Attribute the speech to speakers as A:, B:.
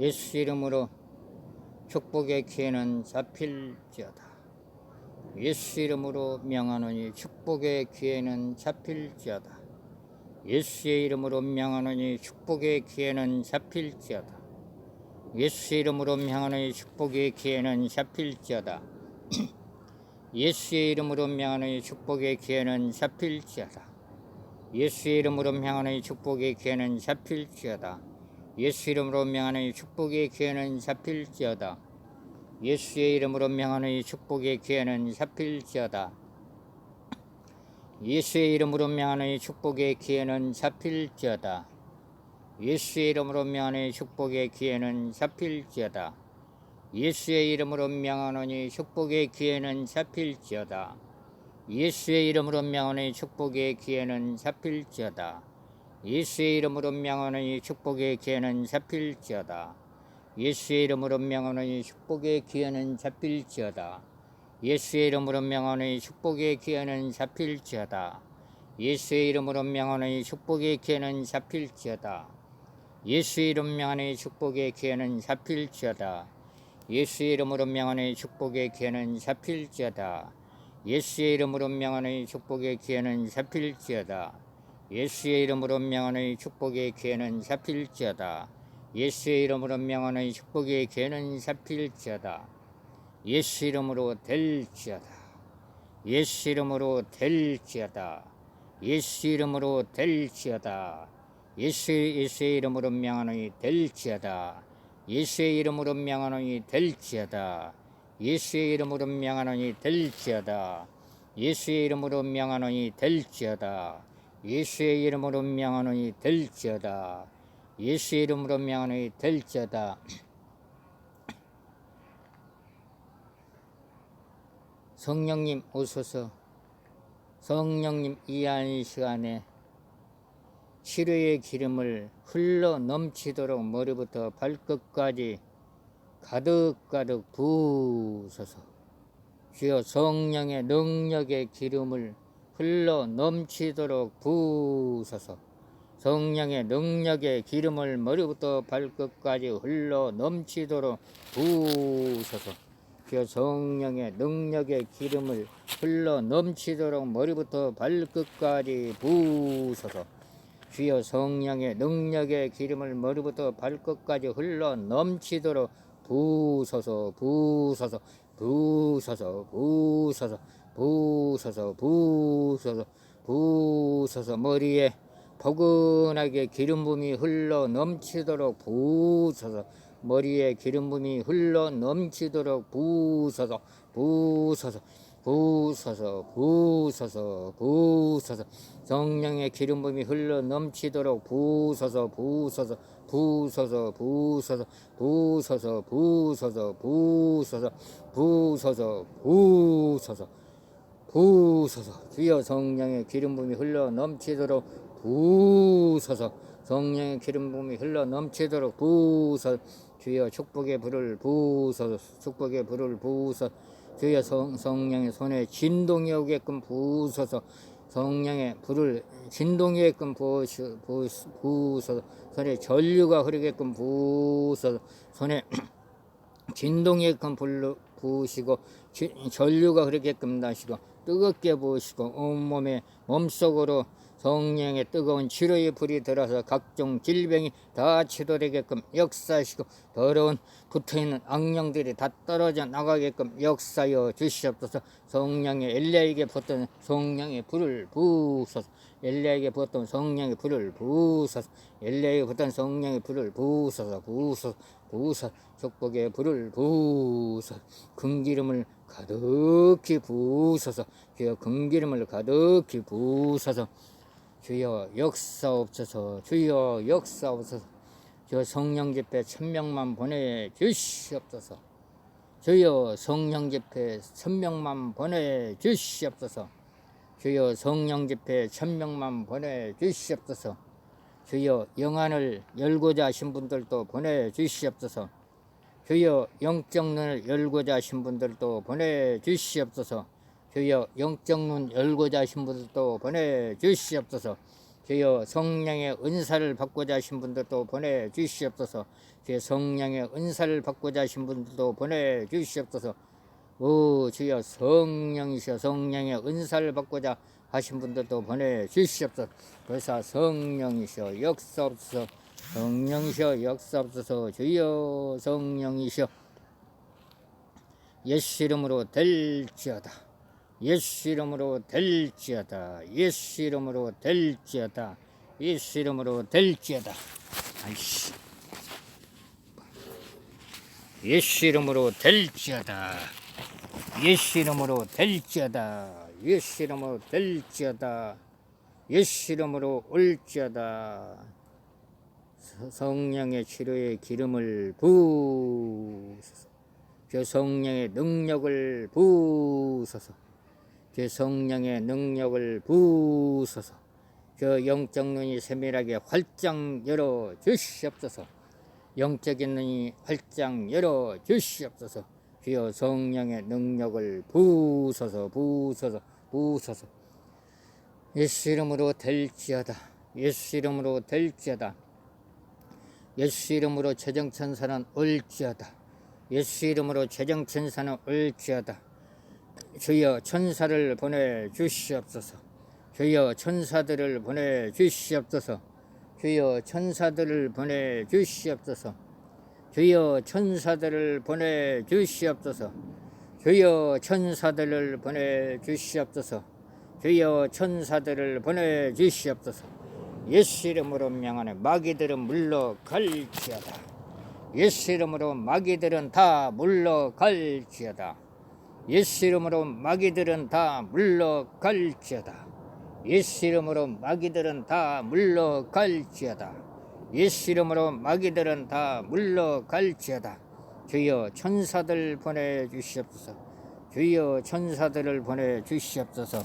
A: 예수 이름으로 축복의 기회는 잡힐지어다. 예수 이름으로 명하노니 축복의 기회는 잡힐지어다. 예수의 이름으로 명하노니 축복의 기회는 잡힐지어다. 예수 이름으로 명하노니 축복의 기회는 잡힐지어다. 예수의 이름으로 명하노니 축복의 기회는 잡힐지어다. 예수의 이름으로 명하노니 축복의 기회는 잡힐지어다. 예수 이름으로 명하노니 축복의 기회는 잡힐지어다. 예수의 이름으로 명하노니 축복의 기회는 잡힐지어다. 예수의 이름으로 명하노니 축복의 기회는 잡힐지어다. 예수의 이름으로 명하노니 축복의 기회는 잡힐지어다. 예수의 이름으로 명하노니 축복의 기회는 잡힐지어다. 예수의 이름으로 명하노니 축복의 기회는 잡힐지어다. 예수의 이름으로 명하노니 축복의 기회는 잡힐지어다. 예수의 이름으로 명하노니 축복의 기회는 잡힐지어다. 예수의 이름으로 명하노니 축복의 기회는 잡힐지어다. 예수의 이름으로 명하노니 축복의 기회는 잡힐지어다. 예수의 이름 명하노니 축복의 기회는 잡힐지어다. 예수의 이름으로 명하노니 축복의 기회는 잡힐지어다. 예수의 이름으로 명하노니 축복의 기회는 잡힐지어다. 예수의 이름으로 명하노니 축복의 기회는 잡힐지어다. 예수의 이름으로 명하노니 축복의 기회는 잡힐지어다. 예수 이름으로 될지어다. 예수 이름으로 될지어다. 예수 이름으로 될지어다. 예수 예수의 이름으로 명하노니 될지어다. 예수의 이름으로 명하노니 될지어다. 예수의 이름으로 명하노니 될지어다. 예수의 이름으로 명하노니 될지어다. 예수의 이름으로 명하노니 될지어다. 예수의 이름으로 명하노니 될지어다. 성령님 오소서 성령님 이한 시간에 치료의 기름을 흘러 넘치도록 머리부터 발끝까지 가득가득 부으소서 주여 성령의 능력의 기름을 흘러 넘치도록 부으소서 성령의 능력의 기름을 머리부터 발끝까지 흘러 넘치도록 부으소서 주여 성령의 능력의 기름을 흘러 넘치도록 머리부터 발끝까지 부으소서 주여 성령의 능력의 기름을 머리부터 발끝까지 흘러 넘치도록 부으소서 부으소서 부으소서 부으소서 부으소서 부으소서 부으소서 머리에 포근하게 기름 부음이 흘러 넘치도록 부으소서 머리에 기름 부음이 흘러 넘치도록 부으소서 부으소서 부으소서 부으소서 부으소서 성령의 기름 부음이 흘러 넘치도록 부으소서 부으소서 부으소서 부으소서 부으소서 부으소서 부으소서 부으소서 부으소서 부으소서 주여 성령의 기름 부음이 흘러 넘치도록 부으소서 성령의 기름 부음이 흘러 넘치도록 부으소서 주여 축복의 불을 부으소서 축복의 불을 부으소서 주여 성, 성령의 손에 진동이 오게끔 부으소서 성령의 불을 진동이 오게끔 부으시- 부으소서 손에 전류가 흐르게끔 부으소서 손에 진동이 오게끔 불- 부으시고 지- 전류가 흐르게끔 나시고 뜨겁게 부으시고 온몸에 몸속으로 성령의 뜨거운 치료의 불이 들어서 각종 질병이 다 치료되게끔 역사하시고 더러운 붙어있는 악령들이 다 떨어져 나가게끔 역사여 주시옵소서. 성령의 엘리야에게 붙던 성령의 불을 부으소서. 엘리야에게 붙던 성령의 불을 부으소서. 엘리야에게 붙던 성령의 불을 부으소서. 부으소서 부으소서 축복의 불을 부으소서 금기름을 가득히 부으소서 주여 금기름을 가득히 부으소서 주여 역사옵소서 주여 역사옵소서 저 성령 집회 천명만 보내 주시옵소서 주여 성령 집회 천명만 보내 주시옵소서 주여 성령 집회 천명만 보내 주시옵소서 주여 영안을 열고자 하신 분들도 보내 주시옵소서. 주여 영적 눈을 열고자 하신 분들도 보내 주시옵소서. 주여 영적 눈 열고자 하신 분들도 보내 주시옵소서. 주여 성령의 은사를 받고자 하신 분들도 보내주시옵소서. 주여 성령의 은사를 받고자 하신 분들도 보내주시옵소서. 오 주여 성령이시여 성령의 은사를 받고자 하신 분들도 보내주시옵소서 그래서 성령이시여 역사옵소서 성령이시여 역사옵소서 주여 성령이시여. 예수 이름으로 될지어다. 예수 이름으로 될지어다. 예수 이름으로 될지어다. 예수 이름으로 될지어다. 아이씨. 예수 이름으로 될지어다. 예수 이름으로 될지어다 예수 이름으로 될지어다 예수 이름으로 올지어다. 서- 성령의 치료의 기름을 부으소서. 그 성령의 능력을 부으소서. 그 성령의 능력을 부으소서. 그 영적 눈이 세밀하게 활짝 열어 주시옵소서. 영적인 눈이 활짝 열어 주시옵소서. 주여 성령의 능력을 부으소서 부으소서 부으소서 예수 이름으로 될지어다 예수 이름으로 될지어다 예수 이름으로 재정천사는 올지어다 예수 이름으로 재정천사는 올지어다. 주여 천사를 보내 주시옵소서. 주여 천사들을 보내 주시옵소서. 주여 천사들을 보내 주시옵소서. 주여 천사들을 보내 주시옵소서 주여 천사들을 보내 주시옵소서. 주여 천사들을 보내 주시옵소서. 예수 이름으로 명하는 마귀들은 물러갈지어다. 예수 이름으로 마귀들은 다 물러갈지어다. 예수 이름으로 마귀들은 다 물러갈지어다. 예수 이름으로 마귀들은 다 물러갈지어다. 예수 이름으로 마귀들은 다 물러갈지어다 주여 천사들 보내 주시옵소서. 주여 천사들을 보내 주시옵소서